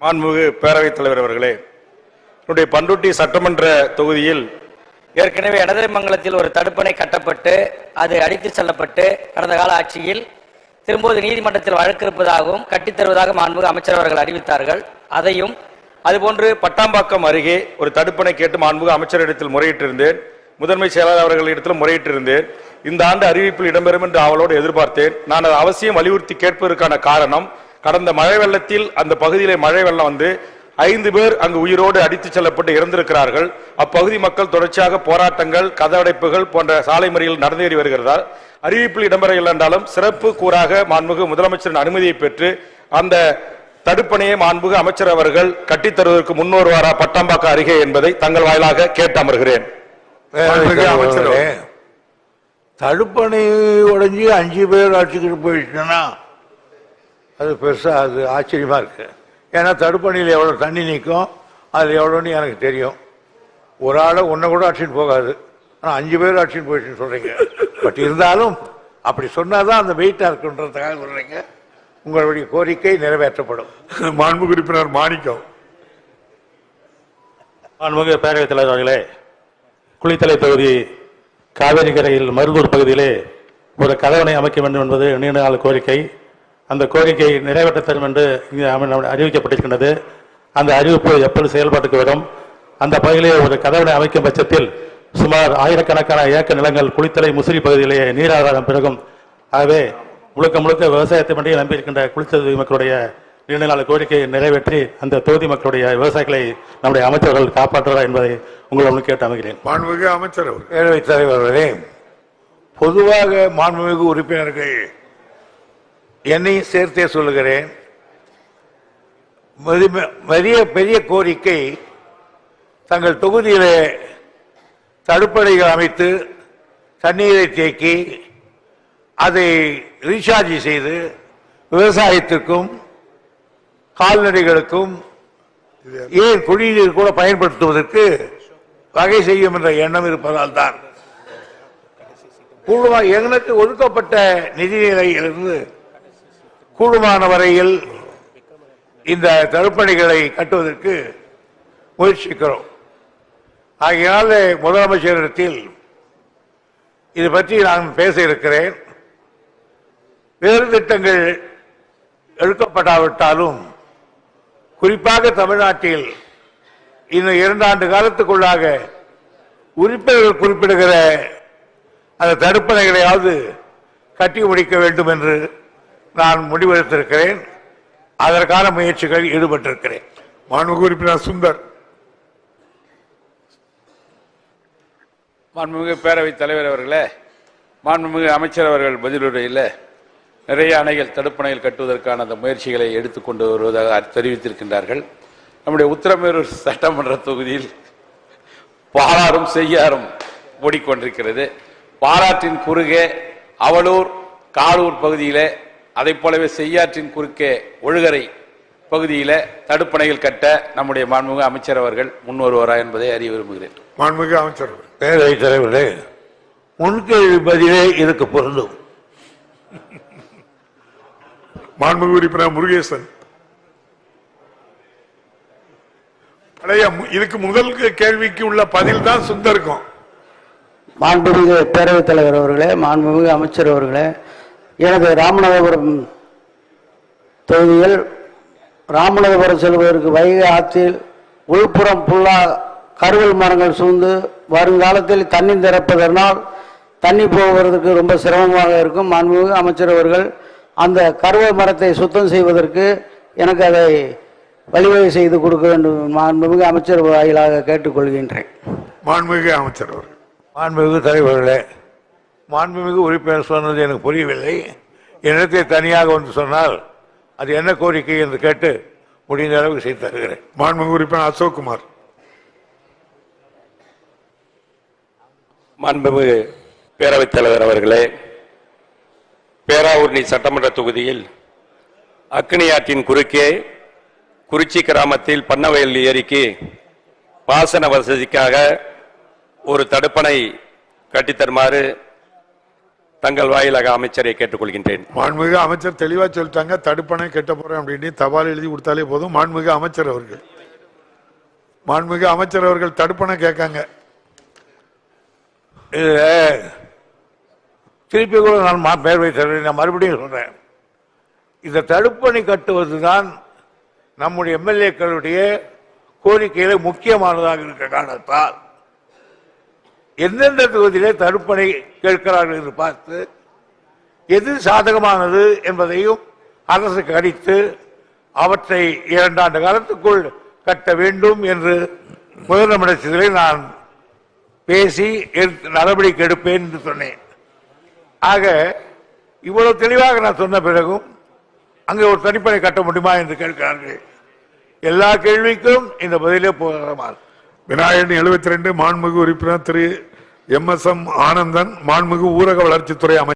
மாண்புமிகு பேரவைத் தலைவர் அவர்களே என்னுடைய பண்ருட்டி சட்டமன்ற தொகுதியில் ஏற்கனவே இடதுமங்கலத்தில் ஒரு தடுப்பணை கட்டப்பட்டு அது அடித்துச் செல்லப்பட்டு கடந்த கால ஆட்சியில் திரும்போது நீதிமன்றத்தில் வழக்கு இருப்பதாகவும் கட்டித் தருவதாக மாண்புமிகு அமைச்சர் அவர்கள் அறிவித்தார்கள். அதையும் அதுபோன்று பட்டாம்பாக்கம் அருகே ஒரு தடுப்பணை கேட்டு மாண்புமிகு அமைச்சரிடத்தில் முறையிட்டிருந்தேன். முதன்மை செயலாளர் அவர்களிடத்தில் முறையிட்டிருந்தேன். இந்த ஆண்டு அறிவிப்பில் இடம்பெறும் என்று அவளோடு எதிர்பார்த்தேன். நான் அதை அவசியம் வலியுறுத்தி கேட்பதற்கான காரணம் கடந்த மழை வெள்ளத்தில் அந்த பகுதியிலே மழை வெள்ளம் வந்து ஐந்து பேர் அங்கு உயிரோடு அடித்துச் செல்லப்பட்டு இறந்திருக்கிறார்கள். அப்பகுதி மக்கள் தொடர்ச்சியாக போராட்டங்கள் கதவடைப்புகள் போன்ற சாலை மறியல் நடந்தேறி வருகிறதால் அறிவிப்பில் இடம்பெறவில்லை என்றாலும் சிறப்பு கூறாக மாண்புமிகு முதலமைச்சரின் அனுமதியை பெற்று அந்த தடுப்பணையை மாண்புமிகு அமைச்சர் அவர்கள் கட்டித் தருவதற்கு முன்வருவாரா பட்டாம்பாக்கம் அருகே என்பதை தங்கள் வாயிலாக கேட்டு அமர்கிறேன் தடுப்பணை உடைஞ்சு அஞ்சு பேர் ஆட்சிக்கிட்டு போயிடுச்சுன்னா அது பெருசா அது ஆச்சரியமா இருக்கு. ஏன்னா தடுப்பணையில் எவ்வளவு தண்ணி நிற்கும் அது எவ்வளோன்னு எனக்கு தெரியும். ஒரு ஆளை ஒன்றை கூட ஆட்சின்னு போகாது. ஆனால் அஞ்சு பேர் ஆட்சின்னு போயிடுச்சுன்னு சொல்றீங்க. பட் இருந்தாலும் அப்படி சொன்னாதான் அந்த வெயிட்டா இருக்குன்றதுக்காக சொல்றீங்க. உங்களுடைய கோரிக்கை நிறைவேற்றப்படும். மாண்புமிகு உறுப்பினர் மாணிக்கம். மாண்புமிகு பேரவைத் தலைவர் அவர்களே குளித்தலை தொகுதி காவேரி கரையில் மருதூர் பகுதியிலே ஒரு கதவணை அமைக்க வேண்டும் என்பது நீண்ட நாள் கோரிக்கை. அந்த கோரிக்கை நிறைவேற்ற தரும் என்று இங்கே அறிவிக்கப்பட்டிருக்கின்றது. அந்த அறிவிப்பு எப்பொழுது செயல்பாட்டுக்கு வரும்? அந்த பகுதியிலே ஒரு கதவணை அமைக்கும் பட்சத்தில் சுமார் ஆயிரக்கணக்கான ஏக்கர் நிலங்கள் குளித்தலை முசிறி பகுதியிலே நீராதாரம் பெருகும். ஆகவே முழுக்க முழுக்க விவசாயத்தை மட்டும் நம்பியிருக்கின்ற குளித்தலை மக்களுடைய நீண்ட நாள் கோரிக்கையை நிறைவேற்றி அந்த தொகுதி மக்களுடைய விவசாயிகளை நம்முடைய அமைச்சர்கள் காப்பாற்றுவதா என்பதை உங்களிடம் கேட்டு அமைகிறேன். மாண்புமிகு அமைச்சர் பேரவைத் தலைவர்களே பொதுவாக மாண்புமிகு உறுப்பினர்கள் என்னையும் சேர்த்தே சொல்லுகிறேன். பெரிய பெரிய கோரிக்கை தங்கள் தொகுதியிலே தடுப்பணைகள் அமைத்து தண்ணீரை தேக்கி அதை ரீசார்ஜ் செய்து விவசாயத்திற்கும் கால்நடைகளுக்கும் ஏன் குடிநீர் கூட பயன்படுத்துவதற்கு வகை செய்யும் என்ற எண்ணம் இருப்பதால் தான் எங்களுக்கு ஒதுக்கப்பட்ட நிதி நிலையிலிருந்து கூடுமான வரையில் இந்த தடுப்பணைகளை கட்டுவதற்கு முயற்சிக்கிறோம். ஆகையினால முதலமைச்சரிடத்தில் இது பற்றி நான் பேச இருக்கிறேன். வேறு திட்டங்கள் எடுக்கப்படாவிட்டாலும் குறிப்பாக தமிழ்நாட்டில் இன்னும் இரண்டாண்டு காலத்துக்குள்ளாக உறுப்பினர்கள் குறிப்பிடுகிற அந்த தடுப்பணைகளையாவது கட்டி முடிக்க வேண்டும் என்று நான் முடிவெடுத்திருக்கிறேன். அதற்கான முயற்சிகளில் ஈடுபட்டிருக்கிறேன். மாண்புமிகு உறுப்பினர் சுந்தர். மாண்புமிகு பேரவைத் தலைவர் அவர்களே மாண்புமிகு அமைச்சர் அவர்கள் பதிலுரையில் நிறைய அணைகள் தடுப்பணைகள் கட்டுவதற்கான அந்த முயற்சிகளை எடுத்துக்கொண்டு வருவதாக தெரிவித்திருக்கின்றார்கள். நம்முடைய உத்தரமேரூர் சட்டமன்ற தொகுதியில் பாலாறும் செய்யாறும் ஓடிக்கொண்டிருக்கிறது. பாலாற்றின் குறுகே அவலூர் காலூர் பகுதியிலே அதைப் போலவே செய்யாற்றின் குறுக்கே ஒழுகரை பகுதியிலே தடுப்பணைகள் கட்ட நம்முடைய மாண்புமிகு அமைச்சர் அவர்கள் முன்வருவாரா என்பதை அறிய விரும்புகிறேன். மாண்புமிகு அமைச்சர் பேரவைத் தலைவர்களே முன்கேள்வி பதிலே இதுக்கு பொருந்தும். மாண்புமிகு உறுப்பினர் முருகேசன். பழைய மு- இதுக்கு முதல் கேள்விக்கு உள்ள பதில் தான் சுந்தருக்கும். மாண்புமிகு பேரவைத் தலைவர் அவர்களே மாண்புமிகு அமைச்சர் அவர்களே எனது ராமநாதபுரம் தொகுதியில் ராமநாதபுரம் செல்வதற்கு வைகை ஆற்றில் உள்புறம் புல்லா கருவல் மரங்கள் சூழ்ந்து வருங்காலத்தில் தண்ணி திறப்பதனால் தண்ணி போவதற்கு ரொம்ப சிரமமாக இருக்கும். மாண்புமிகு அமைச்சர் அவர்கள் அந்த கருவல் மரத்தை சுத்தம் செய்வதற்கு எனக்கு அதை வழிவகை செய்து கொடுக்க வேண்டும் மாண்புமிகு அமைச்சர் வாயிலாக கேட்டுக்கொள்கின்றேன். மாண்புமிகு அமைச்சர் அவர்கள் மாண்புமிகு தலைவர்களே மாண்புமிகு உறுப்பினர் சொன்னது எனக்கு புரியவில்லை. என்னத்தை தனியாக வந்து சொன்னால் அது என்ன கோரிக்கை என்று கேட்டு முடிந்த அளவுக்கு செய்து தருகிறேன். மாண்புமிகு உறுப்பினர் அசோக் குமார் மாண்புமிகு பேரவைத் தலைவர் அவர்களே பேராவூர்ணி சட்டமன்ற தொகுதியில் அக்னி ஆற்றின் குறுக்கே குறிச்சி கிராமத்தில் பண்ணவயல் ஏரிக்கு பாசன வசதிக்காக ஒரு தடுப்பணை கட்டித்தருமாறு தங்கள் வாயிலாக அமைச்சரை கேட்டுக்கொள்கின்றேன். மாண்புமிகு அமைச்சர் தெளிவா சொல்லிட்டாங்க தடுப்பணை கட்ட போறேன் அப்படின்னு. தபால் எழுதி கொடுத்தாலே போதும். மாண்புமிகு அமைச்சர் அவர்கள். மாண்புமிகு அமைச்சர் அவர்கள் தடுப்பணை கேட்காங்க. இதுல திருப்பி கூட நான் மா- பேரவை தலைவர் நான் மறுபடியும் சொல்றேன். இந்த தடுப்பணை கட்டுவதுதான் நம்முடைய எம்எல்ஏக்களுடைய கோரிக்கையில முக்கியமானதாக இருக்க காரணத்தால் எந்தெந்த தொகுதியிலே தடுப்பணை கேட்கிறார்கள் என்று பார்த்து எது சாதகமானது என்பதையும் அரசு கணித்து அவற்றை இரண்டாண்டு காலத்துக்குள் கட்ட வேண்டும் என்று முதலமைச்சர்களை நான் பேசி நடவடிக்கை எடுப்பேன் என்று சொன்னேன். ஆக இவ்வளவு தெளிவாக நான் சொன்ன பிறகும் அங்கே ஒரு தனிப்படை கட்ட முடியுமா என்று கேட்கிறார்கள். எல்லா கேள்விக்கும் இந்த பதிலே போகிறமாறு விநாயகன் எழுபத்தி ரெண்டு மாண்புமிகு உறுப்பினர் Thiru M S M Anandan மாண்புமிகு ஊரக வளர்ச்சித்துறை அமைச்சர்.